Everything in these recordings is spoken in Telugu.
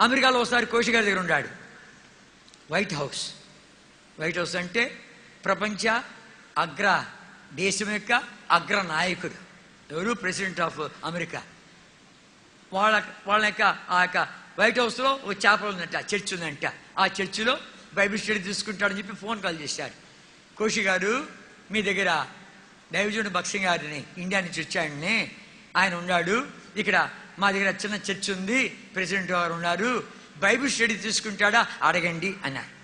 అమెరికాలో ఒకసారి కోషి గారి దగ్గర ఉన్నాడు వైట్ హౌస్ వైట్ హౌస్ అంటే ప్రపంచ అగ్ర దేశం యొక్క అగ్ర నాయకుడు. ఎవరు? ప్రెసిడెంట్ ఆఫ్ అమెరికా వాళ్ళ వాళ్ళ యొక్క ఆ యొక్క వైట్ హౌస్లో ఒక చేపలు ఉందంట చర్చ్ ఉందంట. ఆ చర్చిలో బైబిల్ స్టడీ తీసుకుంటాడని చెప్పి ఫోన్ కాల్ చేశాడు. కోషి గారు మీ దగ్గర దైవజుడు భక్సింగ్ గారిని ఇండియా నుంచి వచ్చాడని ఆయన ఉన్నాడు. ఇక్కడ మా దగ్గర చిన్న చర్చ్ ఉంది ప్రెసిడెంట్ గారు ఉన్నారు. బైబిల్ స్టడీ తీసుకుంటాడా? అడగండి అన్నారు.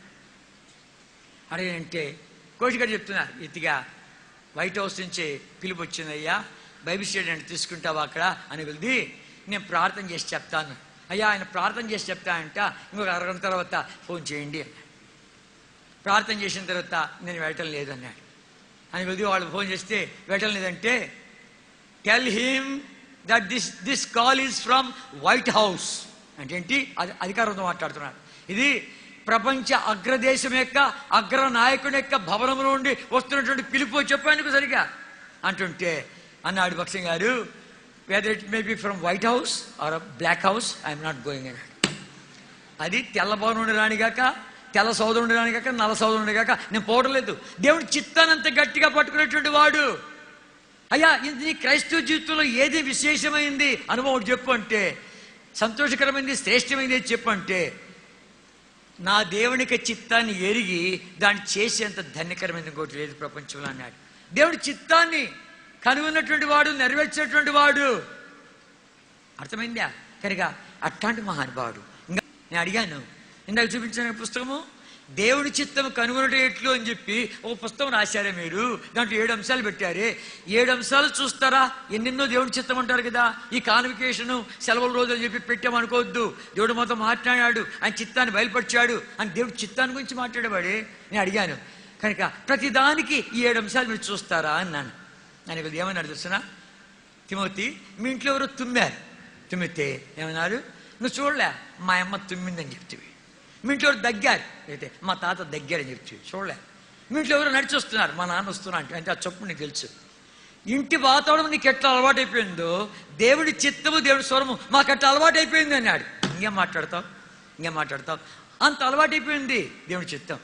అడగంటే కోషి గారు చెప్తున్నారు ఇదిగా వైట్ హౌస్ నుంచి పిలుపు వచ్చిందయ్యా. బైబిల్ స్టడీ అంటే తీసుకుంటావా అక్కడ? అని వెళ్ది నేను ప్రార్థన చేసి చెప్తాను. అయ్యా ఆయన ప్రార్థన చేసి చెప్తానంట ఇంకొక అరగంట తర్వాత ఫోన్ చేయండి అన్నాడు. ప్రార్థన చేసిన తర్వాత నేను వెళ్ళటం లేదన్నాడు. అని వెళ్ది వాళ్ళు ఫోన్ చేస్తే వెళ్ళటం లేదంటే tell him that this this call is from White House అంటే ఏంటి అది అధికారంతో మాట్లాడుతున్నాడు. ఇది ప్రపంచ అగ్రదేశం యొక్క అగ్ర నాయకుని యొక్క భవనంలో నుండి వస్తున్నటువంటి పిలుపు చెప్పాను సరిగా అంటుంటే అన్నాడు భక్సింగ్ గారు whether it may be from White House or black house I'm not going అన్నాడు అది తెల్ల భవనం రానిగాక తెల్ల సోదరుండి రానిగాక నల్ల సోదరుండి కాక నేను పోవడం లేదు. దేవుడి చిత్తానంత గట్టిగా పట్టుకునేటువంటి వాడు. అయ్యా ఇది నీ క్రైస్తవ జీవితంలో ఏది విశేషమైంది? అనుభవం చెప్పు అంటే సంతోషకరమైంది శ్రేష్టమైంది చెప్పు అంటే నా దేవునికి చిత్తాన్ని ఎరిగి దాన్ని చేసేంత ధన్యకరమైనది ఇంకోటి లేదు ప్రపంచంలో అన్నాడు. దేవుడి చిత్తాన్ని కనుగొన్నటువంటి వాడు నెరవేర్చేటువంటి వాడు. అర్థమైందా? కనుక అట్లాంటి మహానుభావుడు. ఇంకా నేను అడిగాను ఇందాక చూపించిన పుస్తకము దేవుడి చిత్తం కనుగొనటట్లు అని చెప్పి ఒక పుస్తకం రాశారే మీరు. దాంట్లో ఏడు అంశాలు పెట్టారే. ఏడు అంశాలు చూస్తారా? ఎన్నెన్నో దేవుడి చిత్తం అంటారు కదా. ఈ కాన్వికేషన్ సెలవుల రోజు అని చెప్పి పెట్టామనుకోవద్దు. దేవుడు మొత్తం మాట్లాడాడు. ఆయన చిత్తాన్ని బయలుపరిచాడు. అని దేవుడి చిత్తాన్ని గురించి మాట్లాడేవాడే? నేను అడిగాను. కనుక ప్రతిదానికి ఈ ఏడు అంశాలు మీరు చూస్తారా? అన్నాను. నేను కొద్దిగా ఏమన్నాడు చూస్తున్నా తిమోతి మీ ఇంట్లో ఎవరో తుమ్మారు. తుమ్మితే ఏమన్నారు? నువ్వు చూడలే మా అమ్మ తుమ్మిందని చెప్తివి మీ ఇంట్లో ఎవరు దగ్గారు? అయితే మా తాత దగ్గారని చెప్తివి చూడలే. మీ ఇంట్లో ఎవరు నడిచి వస్తున్నారు? మా నాన్న వస్తున్నా అంటే అంటే ఆ చొప్పు నీకు తెలుసు. ఇంటి వాతావరణం నీకు ఎట్లా అలవాటు అయిపోయిందో దేవుడి చిత్తము దేవుడి స్వరము మాకు ఎట్లా అలవాటు అయిపోయింది అన్నాడు. ఇంకేం మాట్లాడతావు? ఇంకేం మాట్లాడతావు? అంత అలవాటు అయిపోయింది దేవుడి చిత్తం.